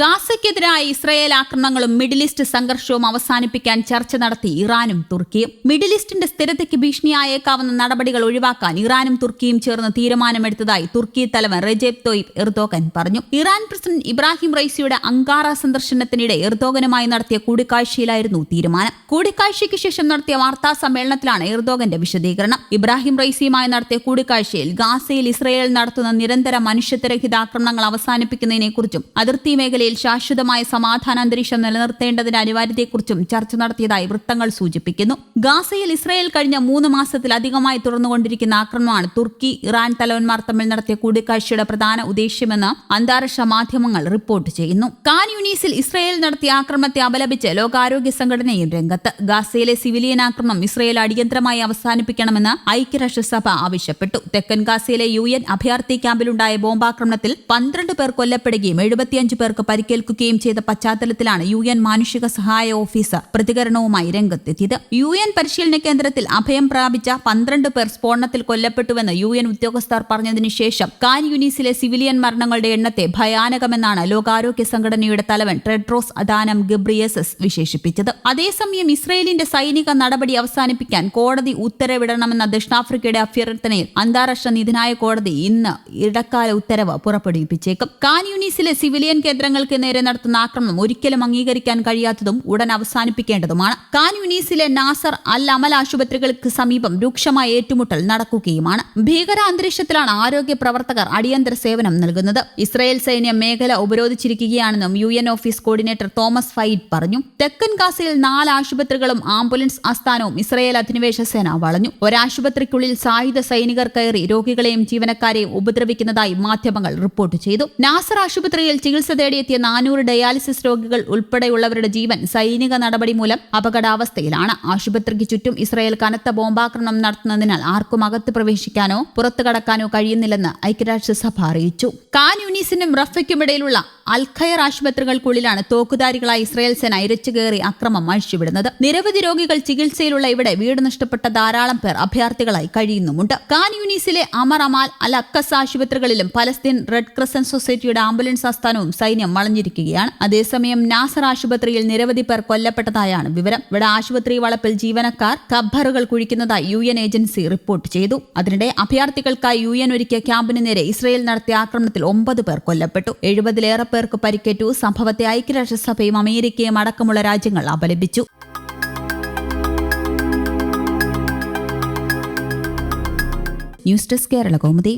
ഗാസയ്ക്കെതിരായ Israel ആക്രമണങ്ങളും Middle East സംഘർഷവും അവസാനിപ്പിക്കാൻ ചർച്ച നടത്തി ഇറാനും തുർക്കിയും. മിഡിൽ ഈസ്റ്റിന്റെ സ്ഥിരതയ്ക്ക് ഭീഷണിയായേക്കാവുന്ന നടപടികൾ ഒഴിവാക്കാൻ ഇറാനും തുർക്കിയും ചേർന്ന് തീരുമാനമെടുത്തതായി തുർക്കി തലവൻ റെജേബ് തോയിബ് എർദോഗൻ പറഞ്ഞു. ഇറാൻ പ്രസിഡന്റ് ഇബ്രാഹിം റൈസിയുടെ അങ്കാറ സന്ദർശനത്തിനിടെ എർദോഗനുമായി നടത്തിയ കൂടിക്കാഴ്ചയിലായിരുന്നു തീരുമാനം. കൂടിക്കാഴ്ചയ്ക്ക് ശേഷം നടത്തിയ വാർത്താ സമ്മേളനത്തിലാണ് എർദോഗന്റെ വിശദീകരണം. ഇബ്രാഹിം റൈസിയുമായി നടത്തിയ കൂടിക്കാഴ്ചയിൽ ഗാസയിൽ ഇസ്രയേൽ നടത്തുന്ന നിരന്തര മനുഷ്യത്വരഹിത ആക്രമണങ്ങൾ അവസാനിപ്പിക്കുന്നതിനെക്കുറിച്ചും അതിർത്തി മേഖലയിൽ ശാശ്വതമായ സമാധാന അന്തരീക്ഷം നിലനിർത്തേണ്ടതിന്റെ അനിവാര്യതയെക്കുറിച്ചും ചർച്ച നടത്തിയതായി വൃത്തങ്ങൾ സൂചിപ്പിക്കുന്നു. ഗാസയിൽ ഇസ്രായേൽ കഴിഞ്ഞ മൂന്ന് മാസത്തിലധികമായി തുറന്നുകൊണ്ടിരിക്കുന്ന ആക്രമണമാണ് തുർക്കി ഇറാൻ തലവന്മാർ തമ്മിൽ നടത്തിയ കൂടിക്കാഴ്ചയുടെ പ്രധാന ഉദ്ദേശ്യമെന്ന് അന്താരാഷ്ട്ര മാധ്യമങ്ങൾ റിപ്പോർട്ട് ചെയ്യുന്നു. കാൻ യൂണീസിൽ ഇസ്രായേൽ നടത്തിയ ആക്രമണത്തെ അപലപിച്ച് ലോകാരോഗ്യ സംഘടനയും രംഗത്ത്. ഗാസയിലെ സിവിലിയൻ ആക്രമണം ഇസ്രായേൽ അടിയന്തരമായി അവസാനിപ്പിക്കണമെന്ന് ഐക്യരാഷ്ട്രസഭ ആവശ്യപ്പെട്ടു. തെക്കൻ ഗാസയിലെ യു എൻ അഭയാർത്ഥി ക്യാമ്പിലുണ്ടായ ബോംബാക്രമണത്തിൽ പന്ത്രണ്ട് പേർ കൊല്ലപ്പെടുകയും എഴുപത്തിയഞ്ച് പേർക്ക് പരിക്കേൽക്കുകയും ചെയ്ത പശ്ചാത്തലത്തിലാണ് യു എൻ മാനുഷിക സഹായ ഓഫീസർ പ്രതികരണവുമായി രംഗത്തെത്തിയത്. യു എൻ പരിശീലന കേന്ദ്രത്തിൽ അഭയം പ്രാപിച്ച പന്ത്രണ്ട് പേർ സ്ഫോടനത്തിൽ കൊല്ലപ്പെട്ടുവെന്ന് യു എൻ ഉദ്യോഗസ്ഥർ പറഞ്ഞതിനു ശേഷം കാൻ യുനീസിലെ സിവിലിയൻ മരണങ്ങളുടെ എണ്ണത്തെ ഭയാനകമെന്നാണ് ലോകാരോഗ്യ സംഘടനയുടെ തലവൻ ടെഡ്രോസ് അദാനം ഗബ്രിയസസ് വിശേഷിപ്പിച്ചത്. അതേസമയം ഇസ്രയേലിന്റെ സൈനിക നടപടി അവസാനിപ്പിക്കാൻ കോടതി ഉത്തരവിടണമെന്ന ദക്ഷിണാഫ്രിക്കയുടെ അഭ്യർത്ഥനയിൽ അന്താരാഷ്ട്ര നീതിന്യായ കോടതി ഇന്ന് ഇടക്കാല ഉത്തരവ് പുറപ്പെടുവിപ്പിച്ചേക്കും. കാൻ യൂണീസിലെ സിവിലിയൻ കേന്ദ്രങ്ങൾക്ക് നേരെ നടത്തുന്ന ആക്രമണം ഒരിക്കലും അംഗീകരിക്കാൻ കഴിയാത്തതും ഉടൻ അവസാനിപ്പിക്കേണ്ടതുമാണ്. കാൻ യൂണീസിലെ നാസർ അൽ അമൽ ആശുപത്രികൾക്ക് സമീപം രൂക്ഷമായ ഏറ്റുമുട്ടൽ നടക്കുകയുമാണ്. ഭീകര അന്തരീക്ഷത്തിലാണ് ആരോഗ്യ പ്രവർത്തകർ അടിയന്തര സേവനം നൽകുന്നത്. ഇസ്രായേൽ സൈന്യം മേഖല ഉപരോധിച്ചിരിക്കുകയാണെന്നും U N office coordinator Thomas White പറഞ്ഞു. തെക്കൻ ഗാസയിൽ നാല് ആശുപത്രികളും ആംബുലൻസ് ആസ്ഥാനവും ഇസ്രായേൽ അധിനിവേശ സേന വളഞ്ഞു. ഒരാശുപത്രിക്കുള്ളിൽ സായുധ സൈനികർ കയറി രോഗികളെയും ജീവനക്കാരെയും ഉപദ്രവിക്കുന്നതായി മാധ്യമങ്ങൾ റിപ്പോർട്ട് ചെയ്തു. നാസർ ആശുപത്രിയിൽ ചികിത്സ തേടിയെത്തിയ നാനൂറ് ഡയാലിസിസ് രോഗികൾ ഉൾപ്പെടെയുള്ളവരുടെ ജീവൻ സൈനിക നടപടി മൂലം അപകടാവസ്ഥയിലാണ്. ആശുപത്രിക്ക് ചുറ്റും ഇസ്രായേൽ കനത്ത ബോംബാക്രമണം നടത്തുന്നതിനാൽ ആർക്കും അകത്ത് പ്രവേശിക്കാനോ പുറത്തു കടക്കാനോ കഴിയുന്നില്ലെന്ന് ഐക്യരാഷ്ട്രസഭ അറിയിച്ചു. കാൻ യൂണീസിനും റഫയ്ക്കുമിടയിലുള്ള അൽഖയർ ആശുപത്രികൾക്കുള്ളിലാണ് തോക്കുധാരികളായ ഇസ്രായേൽ സേന ഇരച്ചു കയറി അക്രമം അഴിച്ചുവിടുന്നത്. നിരവധി രോഗികൾ ചികിത്സയിലുള്ള ഇവിടെ വീട് നഷ്ടപ്പെട്ട ധാരാളം പേർ അഭയാർത്ഥികളായി കഴിയുന്നുമുണ്ട്. കാൻ യൂണീസിലെ അമർ അമാൽ അൽ അക്കസ് ആശുപത്രികളിലും പലസ്തീൻ റെഡ് ക്രസന്റ് സൊസൈറ്റിയുടെ ആംബുലൻസ് ആസ്ഥാനവും സൈന്യം വളഞ്ഞിരിക്കുകയാണ്. അതേസമയം നാസർ ആശുപത്രിയിൽ നിരവധി പേർ കൊല്ലപ്പെട്ടതായാണ് വിവരം. ഇവിടെ ആശുപത്രി വളപ്പിൽ ജീവനക്കാർ കബ്ബറുകൾ കുഴിക്കുന്നതായി യു എൻ ഏജൻസി റിപ്പോർട്ട് ചെയ്തു. അതിനിടെ അഭയാർത്ഥികൾക്കായി യു എൻ ഒരുക്കിയ ക്യാമ്പിന് നേരെ ഇസ്രയേൽ നടത്തിയ ആക്രമണത്തിൽ ഒമ്പത് പേർ കൊല്ലപ്പെട്ടു. എഴുപതിലേറെ പേർക്ക് പരിക്കേറ്റു. സംഭവത്തെ ഐക്യരാഷ്ട്രസഭയും അമേരിക്കയും അടക്കമുള്ള രാജ്യങ്ങൾ അപലപിച്ചു. News desk Kerala Kaumudi.